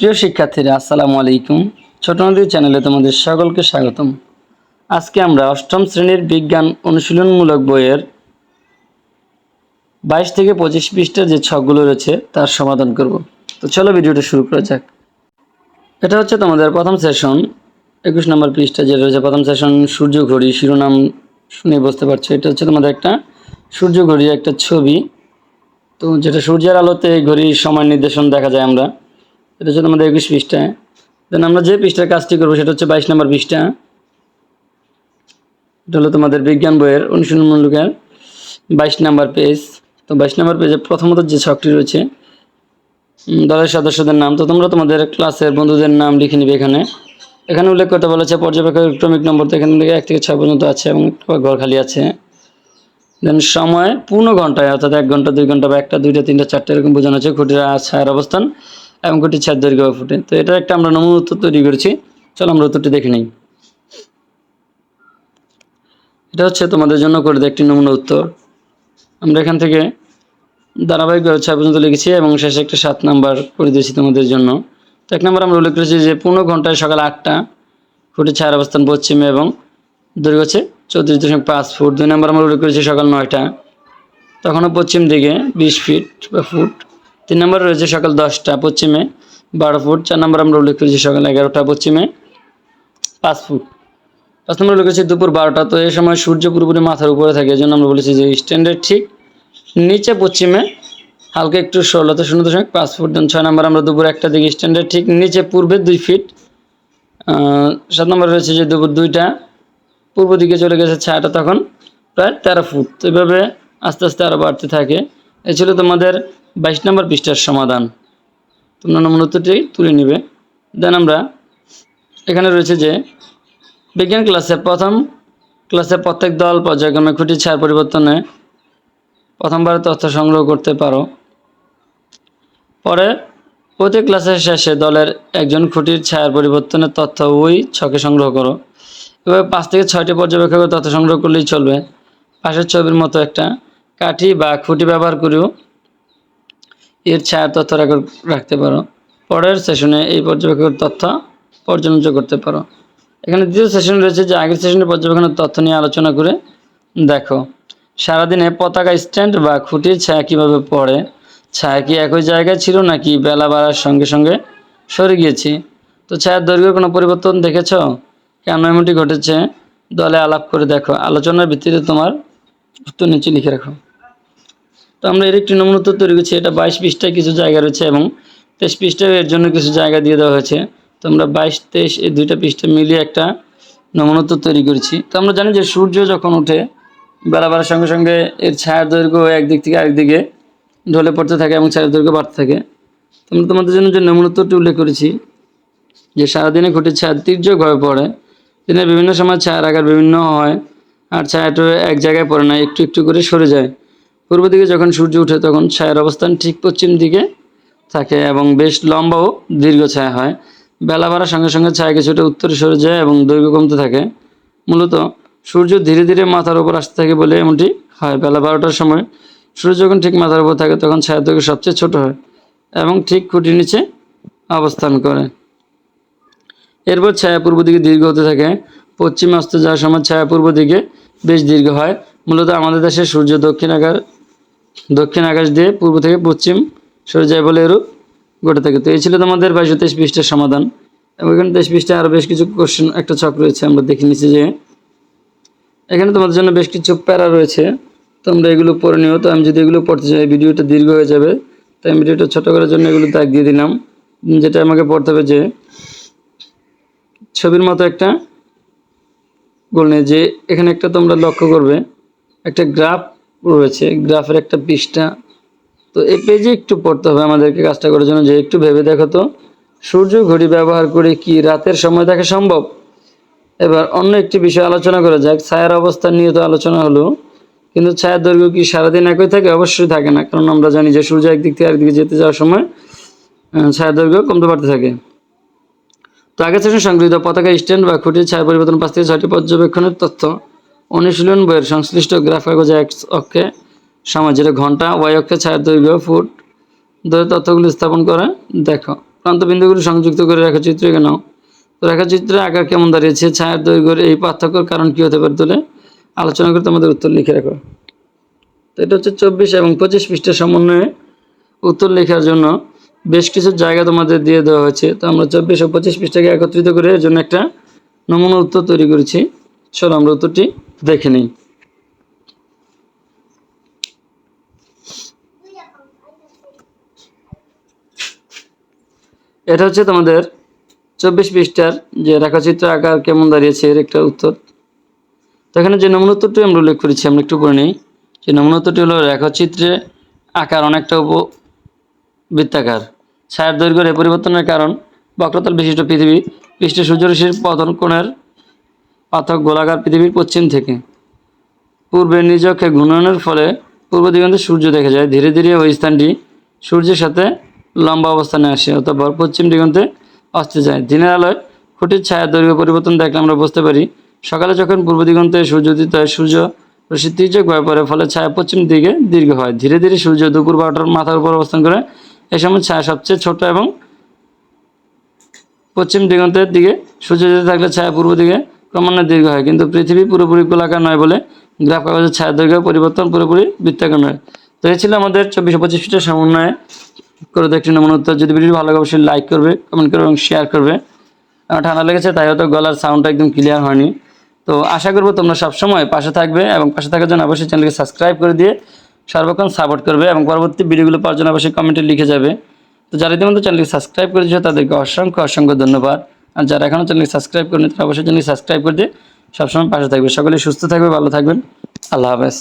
প্রিয় শিক্ষার্থীরা, আসসালামু আলাইকুম। ছোট নদী চ্যানেলে তোমাদের সকলকে স্বাগতম। আজকে আমরা অষ্টম শ্রেণির বিজ্ঞান অনুশীলনমূলক বইয়ের বাইশ থেকে পঁচিশ পৃষ্ঠার যে ছকগুলো রয়েছে, তার সমাধান করব। তো চলো ভিডিওটা শুরু করা যাক। এটা হচ্ছে তোমাদের প্রথম সেশন, একুশ নম্বর পৃষ্ঠা যেটা রয়েছে। প্রথম সেশন, সূর্য ঘড়ি, শিরোনাম শুনে বুঝতে পারছ। এটা হচ্ছে তোমাদের একটা সূর্য ঘড়ির একটা ছবি। তো যেটা সূর্যের আলোতে ঘড়ির সময় নির্দেশন দেখা যায় আমরা। এটা হচ্ছে তোমাদের একুশ পৃষ্ঠা। দেন আমরা যে পৃষ্ঠার কাজটি করব সেটা হচ্ছে বাইশ নম্বর পৃষ্ঠা। এটা হলো তোমাদের বিজ্ঞান বইয়ের অনুশীলনমূলকের বাইশ নম্বর পেজ। তো বাইশ নম্বর পেজে প্রথমত যে ছকটি রয়েছে দলের সদস্যদের নাম। তো তোমরা তোমাদের ক্লাসের বন্ধুদের নাম লিখে নিবে এখানে। এখানে উল্লেখ করতে বলেছে, পর্যবেক্ষক ক্রমিক নম্বর তো এখান থেকে এক থেকে ছয় পর্যন্ত আছে এবং ঘর খালি আছে। দেন সময় পূর্ণ ঘন্টায়, অর্থাৎ এক ঘণ্টা, দুই ঘণ্টা বা একটা, দুইটা, তিনটা, চারটা, এরকম বোঝানো হচ্ছে খুঁটির ছায়ার অবস্থান। এবং খুঁটির ছায়ার দৈর্ঘ্য ফুটে। তো এটা একটা আমরা নমুনা উত্তর তৈরি করেছি। চলো আমরা উত্তরটি দেখে নিই। এটা হচ্ছে তোমাদের জন্য করে একটি নমুনা উত্তর। আমরা এখান থেকে ধারাবাহিকভাবে ছয় পর্যন্ত লিখেছি এবং শেষে একটা সাত নাম্বার করে দিয়েছি তোমাদের জন্য। তো এক নম্বর আমরা উল্লেখ করেছি যে পনেরো ঘন্টায় সকাল আটটা ফুটে ছায়ার অবস্থান পশ্চিমে এবং দৈর্ঘ্য হচ্ছে চৌত্রিশ দশমিক পাঁচ ফুট। দুই নম্বর আমরা উল্লেখ করেছি সকাল নয়টা। তখনও পশ্চিম দিকে বিশ ফিট বা ফুট। তিন নম্বর রয়েছে সকাল দশটা পশ্চিমে, বারো ফুট। চার নম্বর আমরা উল্লেখ করেছি সকাল এগারোটা পশ্চিমে, পাঁচ ফুট। পাঁচ নম্বর উল্লেখ করেছি দুপুর বারোটা। তো এই সময় সূর্য পুরোপুরি মাথার উপরে থাকে এই জন্য আমরা বলেছি যে স্ট্যান্ডের ঠিক। নিচে পশ্চিমে, হালকা একটু ষোলোতে শূন্য দশমিক পাঁচ ফুট। দেন ছয় নম্বর আমরা দুপুর একটা দিকে স্ট্যান্ডের ঠিক। নিচে পূর্বে দুই ফিট সাত নম্বর রয়েছে যে দুপুর দুইটা, পূর্ব দিকে চলে গেছে ছায়াটা, তখন প্রায় তেরো ফুট। এভাবে আস্তে আস্তে আরও বাড়তে থাকে। এ ছিল তোমাদের বাইশ নম্বর পৃষ্ঠার সমাধান। তোমরা নমুনা উত্তরটি তুলে নিবে। দেন আমরা এখানে রয়েছে যে, বিজ্ঞান ক্লাসে প্রথম ক্লাসে প্রত্যেক দল পর্যায়ক্রমে খুঁটি ছায়ার পরিবর্তনে প্রথমবার তথ্য সংগ্রহ করতে পারো। পরে প্রতি ক্লাসের শেষে দলের একজন খুঁটির ছায়ার পরিবর্তনের তথ্য ওই ছকে সংগ্রহ করো। এভাবে পাঁচ থেকে ছয়টি পর্যবেক্ষকের তথ্য সংগ্রহ করলেই চলবে। পাশের ছবির মতো একটা কাঠি বা খুঁটি ব্যবহার করেও এর ছায়ার তথ্য রাখতে পারো। পরের সেশনে এই পর্যবেক্ষকের তথ্য পর্যালোচনা করতে পারো। এখানে দ্বিতীয় সেশন রয়েছে যে আগের সেশনে পর্যবেক্ষণের তথ্য নিয়ে আলোচনা করে দেখো। সারাদিনে পতাকা স্ট্যান্ড বা খুঁটির ছায়া কীভাবে পড়ে? ছায়া কি একই জায়গায় ছিল নাকি বেলা বাড়ার সঙ্গে সঙ্গে সরে গিয়েছি? তো ছায়ার দৈর্ঘ্যের কোনো পরিবর্তন দেখেছ? কেন এমনটি ঘটেছে? দলে আলাপ করে দেখো। আলোচনার ভিত্তিতে তোমার উত্তর নিচে লিখে রাখো। তো আমরা এর একটি নমুনা উত্তর তৈরি করছি, এটা বাইশ পৃষ্ঠায় কিছু জায়গা রয়েছে এবং তেইশ পৃষ্ঠায় এর জন্য কিছু জায়গা দিয়ে দেওয়া হয়েছে। তো আমরা বাইশ, তেইশ এই দুইটা পৃষ্ঠা মিলিয়ে একটা নমুনা উত্তর তৈরি করেছি। তো আমরা জানি যে সূর্য যখন ওঠে বেলা বাড়ার সঙ্গে সঙ্গে এর ছায়ার দৈর্ঘ্য একদিক থেকে আরেকদিকে ঢলে পড়তে থাকে এবং ছায়ার দৈর্ঘ্য বাড়তে থাকে। তো আমরা তোমাদের জন্য যে নমুনা উত্তরটি উল্লেখ করেছি, যে সারাদিনে ঘটে ছায়া তীর্যকভাবে পড়ে, দিনের বিভিন্ন সময় ছায়ার আকার বিভিন্ন হয়, আর ছায়াটা এক জায়গায় পড়ে না, একটু একটু করে সরে যায়। পূর্ব দিকে যখন সূর্য ওঠে তখন ছায়ার অবস্থান ঠিক পশ্চিম দিকে থাকে এবং বেশ লম্বা ও দীর্ঘ ছায়া হয়। বেলা বাড়ার সঙ্গে সঙ্গে ছায়া কিছুটা উত্তরে সরে যায় এবং দৈর্ঘ্য কমতে থাকে। মূলত সূর্য ধীরে ধীরে মাথার উপর আসতে থাকে বলে এমনটি হয়। বেলা বারোটার সময় সূর্য যখন ঠিক মাথার উপর থাকে তখন ছায়ার দৈর্ঘ্য সবচেয়ে ছোট হয় এবং ঠিক খুঁটির নিচে অবস্থান করে। এরপর ছায়া পূর্ব দিকে দীর্ঘ হতে থাকে। পশ্চিমে অস্ত যাওয়ার সময় ছায়া পূর্ব দিকে বেশ দীর্ঘ হয়। মূলত আমাদের দেশে সূর্য দক্ষিণ আকার দক্ষিণ আকাশ দিয়ে পূর্ব থেকে পশ্চিম সরে যায় বলে এরূপ ঘটে থাকে। তো এই ছিল তোমাদের বাইশো তেইশ পৃষ্ঠের সমাধান। এবং এখানে তেইশ পৃষ্ঠে আরও বেশ কিছু কোশ্চেন একটা ছক রয়েছে, আমরা দেখে নিচ্ছি যে এখানে তোমাদের জন্য বেশ কিছু প্যারা রয়েছে। তোমরা এগুলো পড়ে নিও। তো আমি যদি এগুলো পড়তে চাই, ভিডিওটা দীর্ঘ হয়ে যাবে। তাই ভিডিওটা ছোটো করার জন্য এগুলো দাগ দিয়ে দিলাম। যেটা আমাকে পড়তে হবে যে ছবির মতো একটা গোল নেই যে এখানে একটা তোমরা লক্ষ্য করবে, একটা গ্রাফ রয়েছে, গ্রাফের একটা পৃষ্ঠা। তো এই পেজে একটু পড়তে হবে আমাদেরকে কাজটা করার জন্য, যে একটু ভেবে দেখো তো। সূর্য ঘড়ি ব্যবহার করে কি রাতের সময় দেখা সম্ভব? এবার অন্য একটি বিষয় আলোচনা করা যাক। ছায়ার অবস্থান নিয়ে তো আলোচনা হলো, কিন্তু ছায়ার দৈর্ঘ্য কি সারাদিন একই থাকে? অবশ্যই থাকে না, কারণ আমরা জানি যে সূর্য একদিক থেকে আরেকদিকে যেতে যাওয়ার সময় ছায়ার দৈর্ঘ্য কমতে বাড়তে থাকে। তো সেশন সংগৃহীত পতাকা স্ট্যান্ড বা খুঁটির ছায়া পরিবর্তন পাঁচ থেকে ছয়টি পর্যবেক্ষণের তথ্য। অনুশীলন বইয়ের সংশ্লিষ্ট গ্রাফ কাগজে এক অক্ষে যেটা ঘণ্টা, ওয়াই অক্ষে ছায়ার দৈর্ঘ্য, ফুট ধরে তথ্যগুলি স্থাপন করে। দেখো, প্রান্ত বিন্দুগুলি সংযুক্ত করে রেখাচিত্র এঁকে নাও। তো রেখাচিত্রের আকার কেমন দাঁড়িয়েছে, ছায়ার দৈর্ঘ্যের এই পার্থক্যর কারণ কী হতে পারে তুলে আলোচনা করে তোমাদের উত্তর লিখে রাখো। তো এটা হচ্ছে চব্বিশ এবং পঁচিশ পৃষ্ঠের সমন্বয়ে উত্তর লেখার জন্য বেশ কিছু জায়গা তোমাদের দিয়ে দেওয়া হয়েছে। তো আমরা চব্বিশ ও পঁচিশ পৃষ্ঠাকে একত্রিত করে এর জন্য একটা নমুনা উত্তর তৈরি করেছি। চলো আমরা উত্তরটি দেখে নিই। এটা হচ্ছে তোমাদের চব্বিশ পৃষ্ঠার যে রেখাচিত্র আকার কেমন দাঁড়িয়েছে, এর একটা উত্তর। তো এখানে যে নমুনা উত্তরটি আমরা উল্লেখ করেছি, আমরা একটু পড়ে নিই। যে নমুনা উত্তরটি হলো রেখাচিত্রে আকার অনেকটা উপ বৃত্তাকার। ছায়ার দৈর্ঘ্যের পরিবর্তনের কারণ বক্রতল বিশিষ্ট পৃথিবী পৃষ্ঠে সূর্যরশ্মির পতন কোণের পাথক গোলাকার পৃথিবীর পশ্চিম থেকে। পূর্বে নিজকে ঘূর্ণনের ফলে পূর্ব দিগন্তে সূর্য দেখা যায়। ধীরে ধীরে ওই স্থানটি সূর্যের সাথে লম্বা অবস্থানে আসে, অতঃপর পশ্চিম দিগন্তে অস্তে যায়। দিনের আলোয় খুঁটির ছায়া দৈর্ঘ্য পরিবর্তন দেখলে আমরা বুঝতে পারি, সকালে যখন পূর্ব দিগন্তে সূর্য উদিত হয়, সূর্য রশ্মি তির্যক হয়ে পড়ে, ফলে ছায়া পশ্চিম দিকে দীর্ঘ হয়। ধীরে ধীরে সূর্য দুপুর বারোটার মাথার উপর অবস্থান করে, এ সময় ছায়া সবচেয়ে ছোট এবং পশ্চিম দিগন্তের দিকে সূর্য যেতে থাকলে ছায়া পূর্ব দিকে ক্রমান্বয়ে দীর্ঘ হয়। কিন্তু পৃথিবী পুরোপুরি গোলাকার নয় বলে গ্রাফ কাগজের ছায়া দৈর্ঘ্য পরিবর্তন পুরোপুরি বৃত্তাকার নয়। তো এই ছিল আমাদের চব্বিশ পঁচিশ ফিটের সমন্বয়ে করে দেখছি নমুনা উত্তর। যদি ভিডিও ভালো লাগে, অবশ্যই লাইক করবে কমেন্ট করবে এবং শেয়ার করবে। আমার ঠান্ডা লেগেছে, তাই হয়তো গলার সাউন্ডটা একদম ক্লিয়ার হয়নি। তো আশা করব তোমরা সবসময় পাশে থাকবে এবং পাশে থাকার জন্য অবশ্যই চ্যানেলকে সাবস্ক্রাইব করে দিয়ে সর্বক্ষণ সাপোর্ট করবে এবং পরবর্তী ভিডিওগুলো পাওয়ার জন্য অবশ্যই কমেন্টে লিখে যাবে। তো যারা ইতিমধ্যে চ্যানেলকে সাবস্ক্রাইব করে দিয়েছ তাদেরকে অসংখ্য অসংখ্য ধন্যবাদ। আর যারা এখনও চ্যানেলকে সাবস্ক্রাইব করেনি তারা অবশ্যই চ্যানেলকে সাবস্ক্রাইব করে দিয়ে সবসময় পাশে থাকবে সকলে সুস্থ থাকবে ভালো থাকবেন। আল্লাহ হাফেজ।